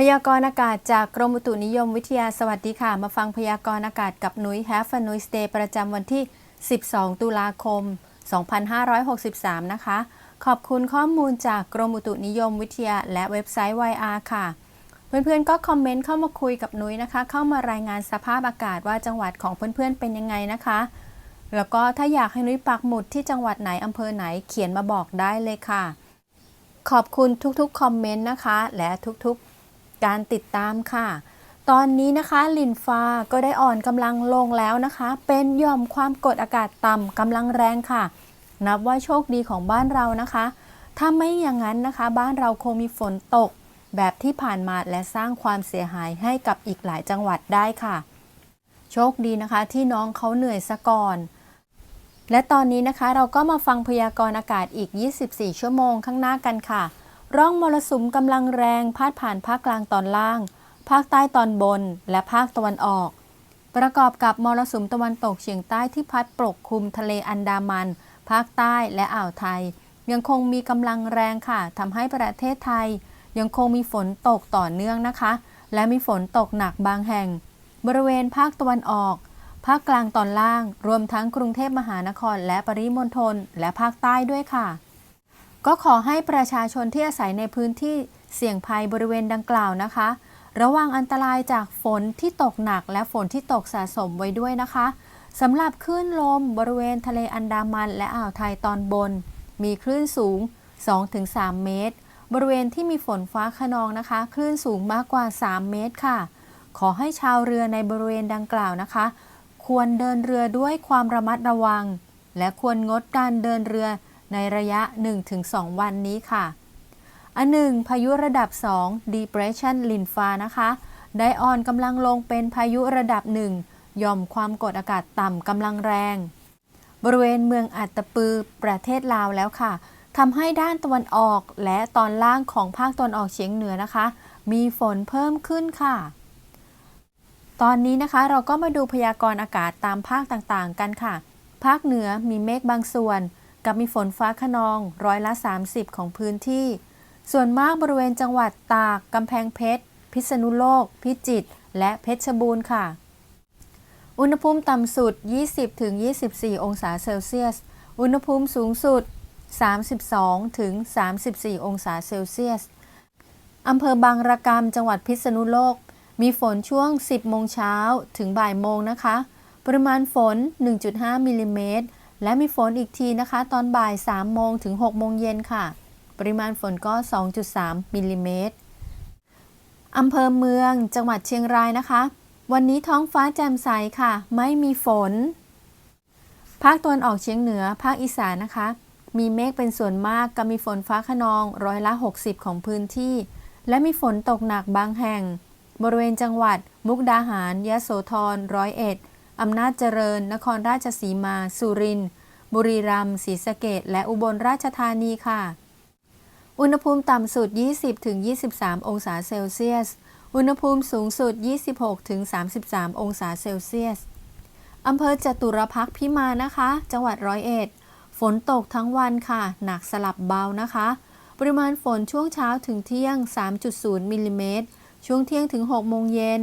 พยากรณ์อากาศจากกรมอุตุนิยมวิทยาสวัสดีค่ะ มาฟังพยากรณ์อากาศกับนุ้ย Have a Nice Day ประจำวันที่ 12 ตุลาคม 2563 นะคะ ขอบคุณข้อมูลจากกรมอุตุนิยมวิทยาและเว็บไซต์ YR ค่ะ เพื่อนๆก็คอมเมนต์เข้ามาคุยกับนุ้ยนะคะ เข้ามารายงานสภาพอากาศว่าจังหวัดของเพื่อนๆเป็นยังไงนะคะ แล้วก็ถ้าอยากให้นุ้ยปักหมุดที่จังหวัดไหนอำเภอไหนเขียนมาบอกได้เลยค่ะ ขอบคุณทุกๆคอมเมนต์นะคะ และทุกๆ การติดตามค่ะ ตอนนี้นะคะลินฟ้าก็ได้อ่อนกำลังลงแล้วนะคะ เป็นย่อมความกดอากาศต่ำกำลังแรงค่ะ นับว่าโชคดีของบ้านเรานะคะ ถ้าไม่อย่างนั้นนะคะ บ้านเราคงมีฝนตก แบบที่ผ่านมาและสร้างความเสียหายให้กับอีกหลายจังหวัดได้ค่ะ โชคดีนะคะที่น้องเขาเหนื่อยซะก่อนและตอนนี้นะคะเราก็มาฟังพยากรณ์อากาศอีก 24 ชั่วโมงข้างหน้ากันค่ะ ร่องมรสุมกำลังแรงพาดผ่านภาคกลางตอนล่าง ภาคใต้ตอนบน และภาคตะวันออก ประกอบกับมรสุมตะวันตกเฉียงใต้ที่พัดปกคลุมทะเลอันดามัน ภาคใต้และอ่าวไทย ยังคงมีกำลังแรงค่ะทำให้ประเทศไทย ยังคงมีฝนตกต่อเนื่องนะคะ และมีฝนตกหนักบางแห่ง บริเวณภาคตะวันออก ภาคกลางตอนล่าง รวมทั้งกรุงเทพมหานคร และปริมณฑลและภาคใต้ด้วยค่ะ ก็ขอให้ประชาชนที่อาศัยในพื้นที่เสี่ยงภัยบริเวณดังกล่าวนะคะ ระวังอันตรายจากฝนที่ตกหนักและฝนที่ตกสะสมไว้ด้วยนะคะสำหรับคลื่นลมบริเวณทะเลอันดามันและอ่าวไทยตอนบน มีคลื่นสูง 2-3 เมตร บริเวณที่มีฝนฟ้าขนองนะคะ คลื่นสูงมากกว่า 3 เมตรค่ะ ขอให้ชาวเรือในบริเวณดังกล่าวนะคะ ควรเดินเรือด้วยความระมัดระวัง และควรงดการเดินเรือ ในระยะ 1-2 วันนี้ค่ะ อันหนึ่งพายุระดับ 2 depression ลินฟานะคะ ได้อ่อนกำลังลงเป็นพายุระดับ 1 ย่อมความกดอากาศต่ำกำลังแรง บริเวณเมืองอัตตปือประเทศลาวแล้วค่ะทำให้ด้านตะวันออกและตอนล่างของภาคตะวันออกเฉียงเหนือนะคะ มีฝนเพิ่มขึ้นค่ะ ตอนนี้นะคะเราก็มาดูพยากรณ์อากาศตามภาคต่างๆกันค่ะ ภาคเหนือมีเมฆบางส่วน กับมีฝนฟ้าขนองร้อยละ 30 ของพื้นที่ ส่วนมากบริเวณจังหวัดตาก กำแพงเพชร พิษณุโลก พิจิตร และเพชรบูรณ์ค่ะ อุณหภูมิต่ำสุด 20-24 องศาเซลเซียส อุณหภูมิสูงสุด 32-34 องศาเซลเซียส อำเภอบางระกำจังหวัดพิษณุโลก มีฝนช่วง 10 โมงเช้าถึงบ่ายโมงนะคะ ปริมาณฝน 1.5 มิลลิเมตร และมีฝนอีกทีนะคะ ตอนบ่าย 3 โมงถึง 6 โมงเย็นค่ะ ปริมาณฝนก็ 2.3 มิลลิเมตรอำเภอเมืองจังหวัดเชียงรายนะคะ วันนี้ท้องฟ้าแจ่มใสค่ะ ไม่มีฝน ภาคตะวันออกเฉียงเหนือ ภาคอีสานนะคะ มีเมฆเป็นส่วนมากกับมีฝนฟ้าขนองร้อยละ 60 ของพื้นที่ และมีฝนตกหนักบางแห่ง บริเวณจังหวัด มุกดาหาร ยะโสธรร้อยเอ็ด อำนาจเจริญ นครราชสีมา สุรินทร์ บุรีรัมย์ ศรีสะเกดและอุบลราชธานีค่ะ อุณหภูมิต่ำสุด 20-23 องศาเซลเซียส อุณหภูมิสูงสุด 26-33 องศาเซลเซียส อำเภอจตุรพักพิมานนะคะ จังหวัดร้อยเอ็ด ฝนตกทั้งวันค่ะ หนักสลับเบานะคะ ปริมาณฝนช่วงเช้าถึงเที่ยง 3.0มิลลิเมตร ช่วงเที่ยงถึง 6 โมงเย็น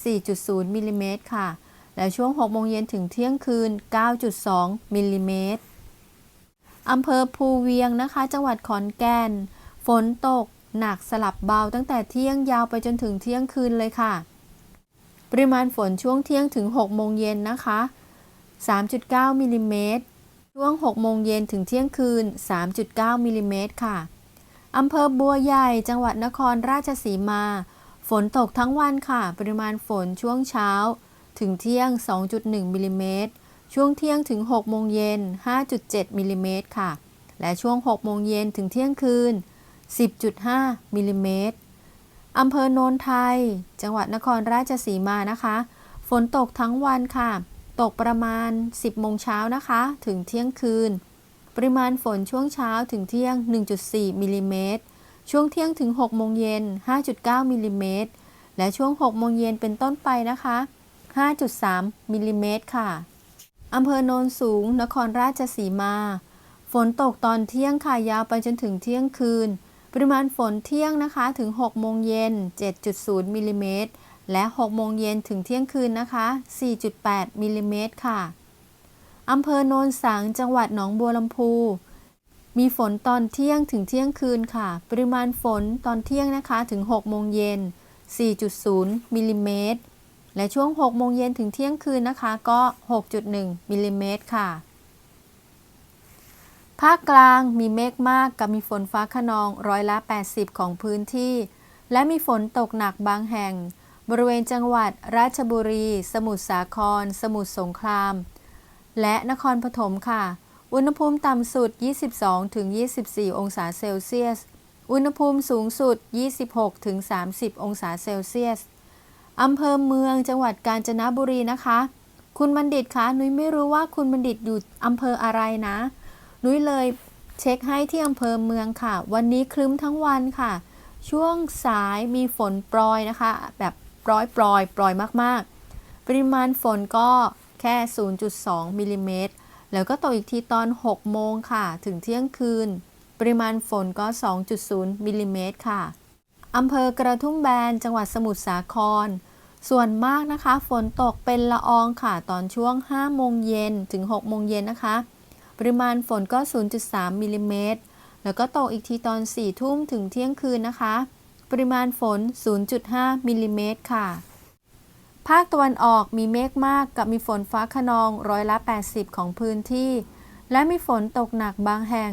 14.0มิลลิเมตรค่ะ และช่วง 6 โมงเย็นถึงเที่ยงคืน 9.2 มิลลิเมตรอำเภอภูเวียงนะคะ จังหวัดขอนแก่น ฝนตก หนักสลับเบาตั้งแต่เที่ยงยาวไปจนถึงเที่ยงคืนเลยค่ะ ปริมาณฝนช่วงเที่ยงถึง 6 โมงเย็นนะคะ 3.9 มิลลิเมตร ช่วง 6 โมงเย็นถึงเที่ยงคืน 3.9 มิลลิเมตรค่ะ อำเภอบัวใหญ่ จังหวัดนครราชสีมา ฝนตกทั้งวันค่ะ ปริมาณฝนช่วงเช้า ถึงเที่ยง 2.1มิลลิเมตรช่วงเที่ยงถึง6โมงเย็น 5.7มิลลิเมตรค่ะ และช่วง6โมงเย็นถึงเที่ยงคืน 10.5มิลลิเมตรอำเภอโนนไทย จังหวัดนครราชสีมานะคะ ฝนตกทั้งวันค่ะ ตกประมาณ 10โมงเช้านะคะ ถึงเที่ยงคืน ปริมาณฝนช่วงเช้าถึงเที่ยง 1.4มิลลิเมตรช่วงเที่ยงถึง6โมงเย็น 5.9มิลลิเมตรและช่วง6โมงเย็นเป็นต้นไปนะคะ 5.3มิลลิเมตรค่ะ อำเภอโนนสูง นครราชสีมา ฝนตกตอนเที่ยงค่ะ ยาวไปจนถึงเที่ยงคืน ปริมาณฝนเที่ยงนะคะถึง 6 โมงเย็น 7.0มิลลิเมตร และ 6 โมงเย็นถึงเที่ยงคืนนะคะ 4.8มิลลิเมตรค่ะ อำเภอโนนสัง จังหวัดหนองบัวลำพูมีฝนตอนเที่ยงถึงเที่ยงคืนค่ะ ปริมาณฝนตอนเที่ยงนะคะถึง 6 โมงเย็น 4.0มิลลิเมตร และช่วง 6 โมงเย็นถึงเที่ยงคืนนะคะ ก็ 6.1มิลลิเมตรค่ะ ภาคกลางมีเมฆมากกับมีฝนฟ้าขนองร้อยละ 80 ของพื้นที่ และมีฝนตกหนักบางแห่ง บริเวณจังหวัดราชบุรี สมุทรสาคร สมุทรสงคราม และนครปฐมค่ะ อุณหภูมิต่ำสุด 22-24 องศาเซลเซียส อุณหภูมิสูงสุด 26-30 องศาเซลเซียส อำเภอเมืองจังหวัดกาญจนบุรีนะคะ คุณบัณฑิตคะนุ้ยไม่รู้ว่าคุณบัณฑิตอยู่อำเภออะไรนะ นุ้ยเลยเช็คให้ที่อำเภอเมืองค่ะ วันนี้ครึ้มทั้งวันค่ะ ช่วงสายมีฝนโปรยนะคะ แบบปรอยปรอยปรอยมากๆ ปริมาณฝนก็แค่ 0.2มิลลิเมตรแล้วก็ตกอีกทีตอน 6 โมงค่ะ ถึงเที่ยงคืน ปริมาณฝนก็ 2.0มิลลิเมตรค่ะอำเภอกระทุ่มแบน จังหวัดสมุทรสาคร ส่วนมากนะคะ ฝนตกเป็นละอองค่ะ ตอนช่วง 5 โมงเย็นถึง 6 โมงเย็นนะคะ ปริมาณฝนก็ 0.3มิลลิเมตร แล้วก็ตกอีกทีตอน 4 ทุ่มถึงเที่ยงคืนนะคะ ปริมาณฝน 0.5มิลลิเมตรค่ะ ภาคตะวันออกมีเมฆมากกับมีฝนฟ้าขนองร้อยละ 80 ของพื้นที่ และมีฝนตกหนักบางแห่ง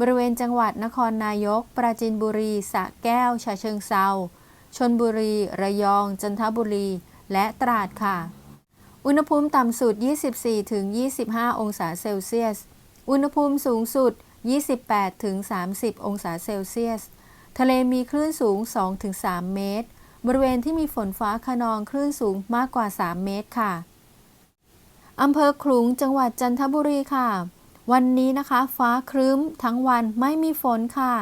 บริเวณจังหวัดนครนายก ปราจีนบุรี สระแก้ว ฉะเชิงเซา ชนบุรี ระยอง จันทบุรี และตราดค่ะ อุณหภูมิต่ำสุด 24-25 องศาเซลเซียส อุณหภูมิสูงสุด 28-30 องศาเซลเซียส ทะเลมีคลื่นสูง 2-3 เมตร บริเวณที่มีฝนฟ้าขนองคลื่นสูงมากกว่า 3 เมตรค่ะอำเภอขลุงจังหวัดจันทบุรีค่ะ วันนี้นะคะ ฟ้าครึ้มทั้งวันไม่มีฝนค่ะ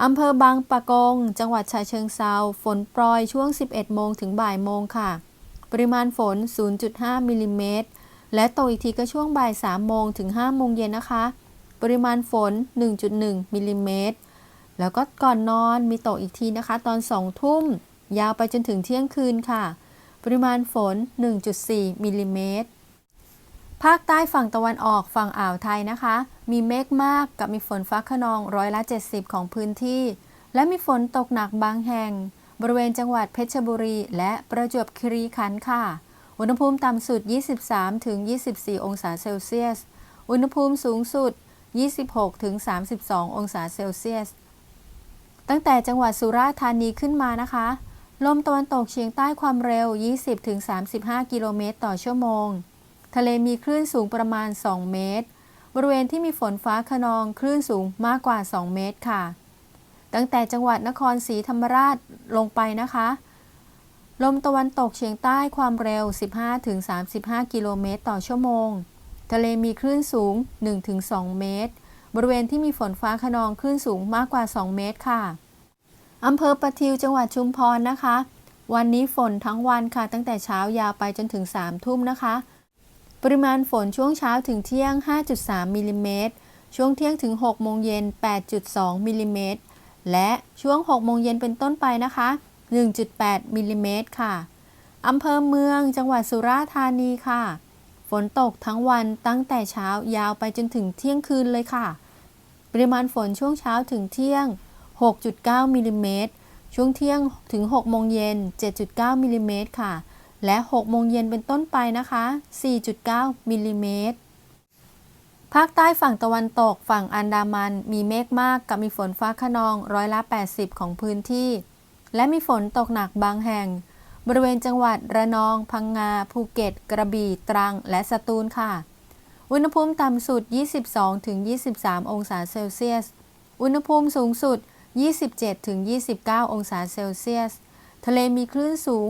อำเภอบางปะกง จังหวัดฉะเชิงเซาฝนโปรยช่วง 11 โมงถึงบ่ายโมงค่ะ ปริมาณฝน 0.5 มิลลิเมตร และตกอีกทีก็ช่วงบ่าย 3 โมงถึง 5 โมงเย็นนะคะ ปริมาณฝน 1.1 มิลลิเมตร แล้วก็ก่อนนอนมีตกอีกทีนะคะ ตอน 2 ทุ่ม ยาวไปจนถึงเที่ยงคืนค่ะ ปริมาณฝน 1.4 มิลลิเมตร ภาคใต้ฝั่งตะวันออกฝั่งอ่าวไทยนะคะ มีเมฆมากกับมีฝนฟ้าขนองร้อยละ 70 ของพื้นที่ และมีฝนตกหนักบางแห่ง บริเวณจังหวัดเพชรบุรี และประจวบคีรีขันธ์ค่ะ อุณหภูมิต่ำสุด 23-24 องศาเซลเซียส อุณหภูมิสูงสุด 26-32 องศาเซลเซียส ตั้งแต่จังหวัดสุราษฎร์ธานีขึ้นมานะคะ ลมตะวันตกเฉียงใต้ความเร็ว 20-35 กิโลเมตรต่อชั่วโมง ทะเลมีคลื่นสูงประมาณ 2 เมตร บริเวณที่มีฝนฟ้าขนองคลื่นสูงมากกว่า 2 เมตรค่ะ ตั้งแต่จังหวัดนครศรีธรรมราชลงไปนะคะ ลมตะวันตกเฉียงใต้ความเร็ว 15-35 กิโลเมตรต่อชั่วโมง ทะเลมีคลื่นสูง 1-2 เมตร บริเวณที่มีฝนฟ้าขนองคลื่นสูงมากกว่า 2 เมตรค่ะอำเภอประทิวจังหวัดชุมพรนะคะ วันนี้ฝนทั้งวันค่ะ ตั้งแต่เช้ายาวไปจนถึง3ทุ่มนะคะ ปริมาณฝนช่วงเช้าถึงเที่ยง 5.3มิลลิเมตร ช่วงเที่ยงถึง 6 โมงเย็น 8.2มิลลิเมตร และช่วง 6 โมงเย็นเป็นต้นไปนะคะ 1.8มิลลิเมตรค่ะ อำเภอเมือง จังหวัดสุราษฎร์ธานีค่ะ ฝนตกทั้งวันตั้งแต่เช้ายาวไปจนถึงเที่ยงคืนเลยค่ะ ปริมาณฝนช่วงเช้าถึงเที่ยง 6.9มิลลิเมตร ช่วงเที่ยงถึง 6 โมงเย็น 7.9มิลลิเมตรค่ะ และ 6 โมงเย็นเป็นต้นไปนะคะ 4.9 มิลลิเมตร ภาคใต้ฝั่งตะวันตก ฝั่งอันดามัน มีเมฆมากกับมีฝนฟ้าขนองร้อยละ 80 ของพื้นที่ และมีฝนตกหนักบางแห่ง บริเวณจังหวัดระนอง พังงา ภูเก็ต กระบี่ ตรัง และสตูลค่ะ อุณหภูมิต่ำสุด 22-23 องศาเซลเซียส อุณหภูมิสูงสุด 27-29 องศาเซลเซียส ทะเลมีคลื่นสูง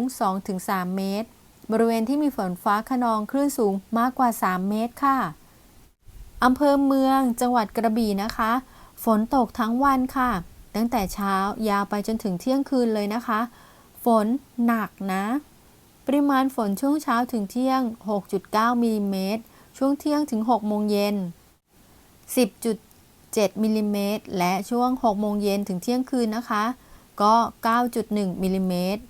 2-3 เมตร บริเวณที่มีฝนฟ้าขนองคลื่นสูงมากกว่า 3 เมตรค่ะอำเภอเมืองจังหวัดกระบี่นะคะ ฝนตกทั้งวันค่ะ ตั้งแต่เช้ายาวไปจนถึงเที่ยงคืนเลยนะคะ ฝนหนักนะ ปริมาณฝนช่วงเช้าถึงเที่ยง 6.9มิลลิเมตร ช่วงเที่ยงถึง 6 โมงเย็น 10. 7มิลลิเมตร และช่วง 6 โมงเย็นถึงเที่ยงคืนนะคะ ก็ 9.1มิลลิเมตร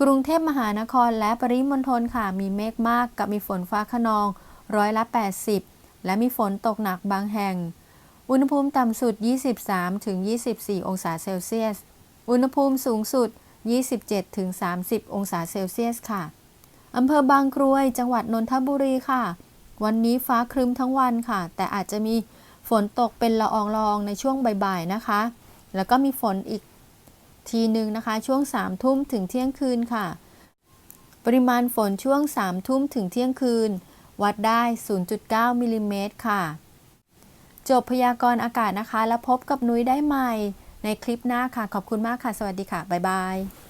กรุงเทพมหานครและปริมณฑลค่ะ มีเมฆมากกับมีฝนฟ้าขนองร้อยละ 80 และมีฝนตกหนักบางแห่ง อุณหภูมิต่ำสุด 23ถึง24 องศาเซลเซียส อุณหภูมิสูงสุด 27ถึง30 องศาเซลเซียสค่ะอำเภอบางกรวย จังหวัดนนทบุรีค่ะ วันนี้ฟ้าครึ้มทั้งวันค่ะ แต่อาจจะมีฝนตกเป็นละอองละอองในช่วงบ่ายๆนะคะ แล้วก็มีฝนอีก ทีหนึ่งนะคะ ช่วง3ทุ่มถึงเที่ยงคืนค่ะ ปริมาณฝนช่วง3ทุ่มถึงเที่ยงคืน วัดได้ 0.9มิลลิเมตรค่ะ จบพยากรณ์อากาศนะคะ แล้วพบกับนุ้ยได้ใหม่ในคลิปหน้าค่ะ ขอบคุณมากค่ะ สวัสดีค่ะ บ๊ายบาย